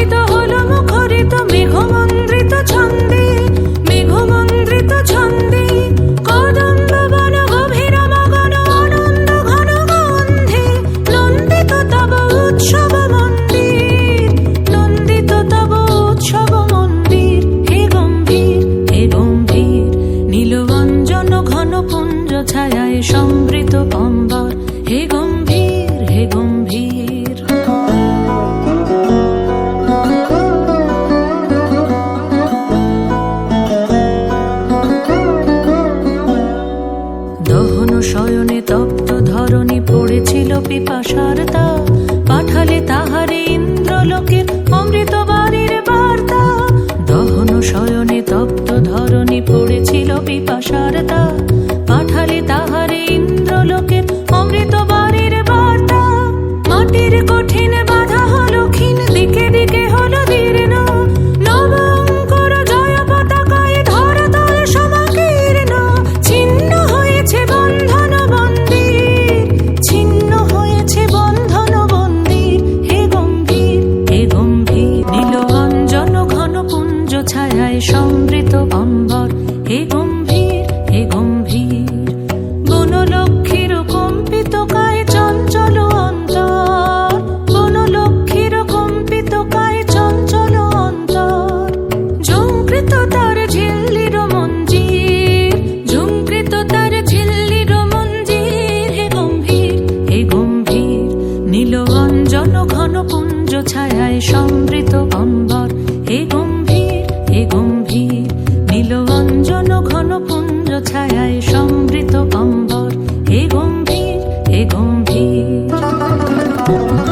মুখরিত হলো মুখরিত মেঘমন্দ্রিত ছন্দে মেঘমন্দ্রিত ছন্দে, কদম্ব বন গভীর মগন আনন্দ ঘন গন্ধে নন্দিত তব উৎসব মন্দির নন্দিত তব উৎসব মন্দির, হে গম্ভীর হে গম্ভীর নীলবঞ্জন ঘন পুঞ্জ ছায়ায় হে গম্ভীর। পিপাসার তা সন্ধ্যায় সমৃত অন্ন ছায়ায় সমৃত কম্বর হে গম্ভীর হে গম্ভীর।